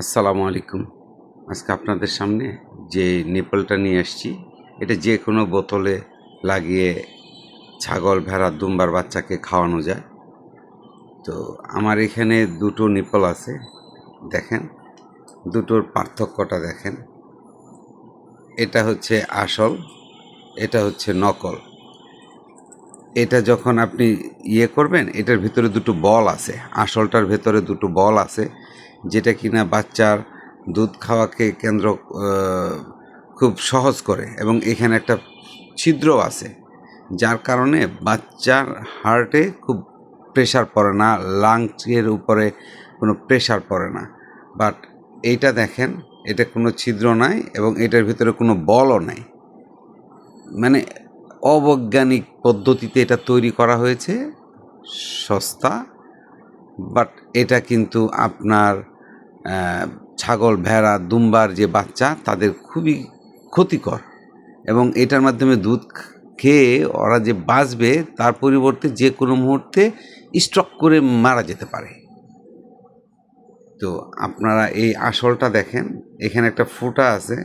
আসসালামু আলাইকুম। আজকে আপনাদের সামনে যে নেপালটা নিয়ে আসছি, এটা যে কোনো বোতলে লাগিয়ে ছাগল, ভেড়া, দুম্বার বাচ্চাকে খাওয়ানো যায়। তো আমার এখানে দুটো নিপল আছে, দেখেন। দুটোর পার্থক্যটা দেখেন। এটা হচ্ছে আসল, এটা হচ্ছে নকল। এটা যখন আপনি ইয়ে করবেন, এটার ভিতরে দুটো বল আছে। আসলটার ভেতরে দুটো বল আছে, যেটা কিনা বাচ্চার দুধ খাওয়াকে কেন্দ্র খুব সহজ করে। এবং এখানে একটা ছিদ্র আছে, যার কারণে বাচ্চার হার্টে খুব প্রেশার পড়ে না লাংসের উপরে কোনো প্রেশার পড়ে না। বাট এইটা দেখেন, এটা কোনো ছিদ্র নাই এবং এটার ভিতরে কোনো বলও নাই। মানে অবৈজ্ঞানিক পদ্ধতিতে এটা তৈরি করা হয়েছে, সস্তা, বাট এটা কিন্তু আপনার ছাগল, ভেড়া, দুম্বার যে বাচ্চা, তাদের খুবই ক্ষতিকর। এবং এটার মাধ্যমে দুধ খেয়ে ওরা যে বাঁচবে, তার পরিবর্তে যে কোনো মুহূর্তে স্ট্রক করে মারা যেতে পারে। তো আপনারা এই আসলটা দেখেন, এখানে একটা ফুটা আছে।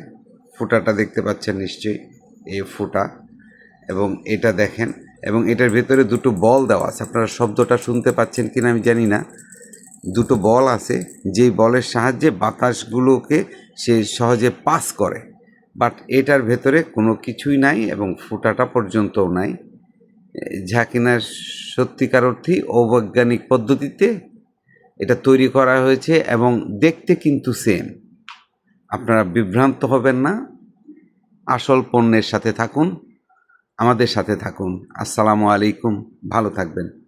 ফুটাটা দেখতে পাচ্ছেন নিশ্চয়ই, এই ফুটা। এবং এটা দেখেন, এবং এটার ভেতরে দুটো বল দেওয়া আছে। আপনারা শব্দটা শুনতে পাচ্ছেন কিনা আমি জানি না। দুটো বল আছে, যেই বলের সাহায্যে বাতাসগুলোকে সে সহজে পাস করে। বাট এটার ভেতরে কোনো কিছুই নাই এবং ফুটাটা পর্যন্তও নাই। যা কিনা সত্যিকার অর্থেই অবৈজ্ঞানিক পদ্ধতিতে এটা তৈরি করা হয়েছে এবং দেখতে কিন্তু সেম আপনারা বিভ্রান্ত হবেন না। আসল পণ্যের সাথে থাকুন। আমাদের সাথে থাকুন। আসসালামু আলাইকুম। ভালো থাকবেন।